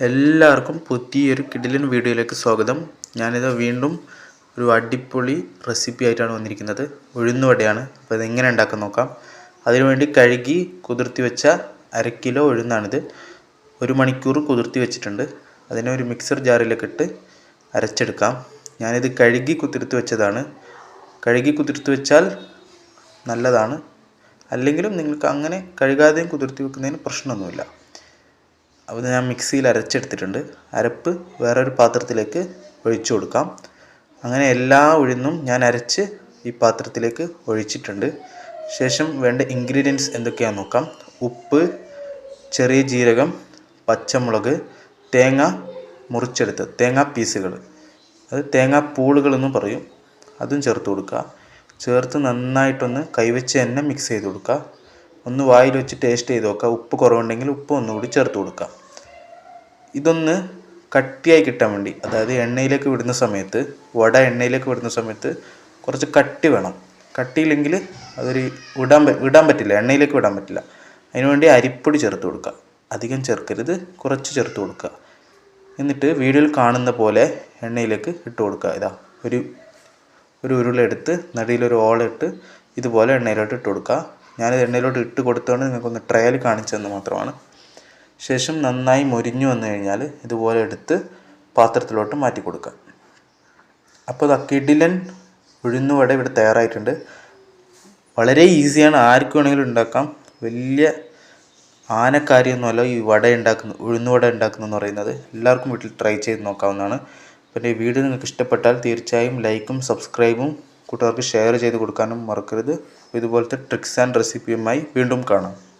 എല്ലാവർക്കും പുതിയൊരു കിടിലൻ വീഡിയോയിലേക്ക് സ്വാഗതം. ഞാനിത് വീണ്ടും ഒരു അടിപൊളി റെസിപ്പി ആയിട്ടാണ് വന്നിരിക്കുന്നത്. ഉഴുന്നുവടയാണ്. അപ്പോൾ ഇതെങ്ങനെ ഉണ്ടാക്കാൻ നോക്കാം. അതിനുവേണ്ടി കഴുകി കുതിർത്തി വെച്ച അര കിലോ ഉഴുന്നാണിത്. ഒരു മണിക്കൂർ കുതിർത്തി വെച്ചിട്ടുണ്ട്. അതിനെ ഒരു മിക്സർ ജാറിലേക്ക് ഇട്ട് അരച്ചെടുക്കാം. ഞാനിത് കഴുകി കുതിർത്തി വെച്ചതാണ്. കഴുകി കുതിർത്തി വെച്ചാൽ നല്ലതാണ്. അല്ലെങ്കിലും നിങ്ങൾക്ക് അങ്ങനെ കഴുകാതെയും കുതിർത്തി വെക്കുന്നതിന് പ്രശ്നമൊന്നുമില്ല. ഇത് ഞാൻ മിക്സിയിൽ അരച്ചെടുത്തിട്ടുണ്ട്. അരപ്പ് വേറൊരു പാത്രത്തിലേക്ക് ഒഴിച്ചു കൊടുക്കാം. അങ്ങനെ എല്ലാ ഉഴുന്നും ഞാൻ അരച്ച് ഈ പാത്രത്തിലേക്ക് ഒഴിച്ചിട്ടുണ്ട്. ശേഷം വേണ്ട ഇൻഗ്രീഡിയൻസ് എന്തൊക്കെയാണെന്ന് നോക്കാം. ഉപ്പ് ചെറിയ ജീരകം പച്ചമുളക് തേങ്ങ മുറിച്ചെടുത്ത് തേങ്ങ പീസുകൾ അത് തേങ്ങാ പൂളുകളെന്നും പറയും. അതും ചേർത്ത് കൊടുക്കുക. ചേർത്ത് നന്നായിട്ടൊന്ന് കൈവച്ച് തന്നെ മിക്സ് ചെയ്ത് കൊടുക്കുക. ഒന്ന് വായിൽ വെച്ച് ടേസ്റ്റ് ചെയ്ത് നോക്കുക ഉപ്പ് കുറവുണ്ടെങ്കിൽ ഉപ്പ് ഒന്നുകൂടി ചേർത്ത് കൊടുക്കുക ഇതൊന്ന് കട്ടിയായി കിട്ടാൻ വേണ്ടി അതായത് എണ്ണയിലേക്ക് വിടുന്ന സമയത്ത് വട എണ്ണയിലേക്ക് വിടുന്ന സമയത്ത് കുറച്ച് കട്ടി വേണം. കട്ടിയില്ലെങ്കിൽ അതൊരു വിടാൻ വിടാൻ പറ്റില്ല എണ്ണയിലേക്ക് വിടാൻ പറ്റില്ല. അതിനുവേണ്ടി അരിപ്പൊടി ചേർത്ത് കൊടുക്കുക. അധികം ചേർക്കരുത് കുറച്ച് ചേർത്ത് കൊടുക്കുക. എന്നിട്ട് വീഡിയോയിൽ കാണുന്ന പോലെ എണ്ണയിലേക്ക് ഇട്ട് കൊടുക്കുക. ഇതാ ഒരു ഒരു ഉരുളെടുത്ത് നടുവിലൊരു ഓളിട്ട് ഇതുപോലെ എണ്ണയിലോട്ട് ഇട്ട് കൊടുക്കുക. ഞാനിത് എണ്ണയിലോട്ട് ഇട്ട് കൊടുത്തുകൊണ്ട് നിങ്ങൾക്കൊന്ന് ട്രയൽ കാണിച്ചതെന്ന് മാത്രമാണ്. ശേഷം നന്നായി മൊരിഞ്ഞു വന്നു കഴിഞ്ഞാൽ ഇതുപോലെ എടുത്ത് പാത്രത്തിലോട്ട് മാറ്റി കൊടുക്കുക. അപ്പോൾ ദാ കിടിലൻ ഉഴുന്നുവട ഇവിടെ തയ്യാറായിട്ടുണ്ട്. വളരെ ഈസിയാണ്. ആർക്ക് വേണമെങ്കിലും ഉണ്ടാക്കാം. വലിയ ആനക്കാരിയൊന്നുമല്ല ഈ വട ഉണ്ടാക്കുന്ന ഉഴുന്നുവട ഉണ്ടാക്കുന്നതെന്ന് പറയുന്നത്. എല്ലാവർക്കും വീട്ടിൽ ട്രൈ ചെയ്ത് നോക്കാവുന്നതാണ്. അപ്പോൾ ഈ വീഡിയോ നിങ്ങൾക്ക് ഇഷ്ടപ്പെട്ടാൽ തീർച്ചയായും ലൈക്കും സബ്സ്ക്രൈബും കൂട്ടുകാർക്ക് ഷെയർ ചെയ്ത് കൊടുക്കാനും മറക്കരുത്. ഇതുപോലത്തെ ട്രിക്സ് ആൻഡ് റെസിപ്പിയുമായി വീണ്ടും കാണാം.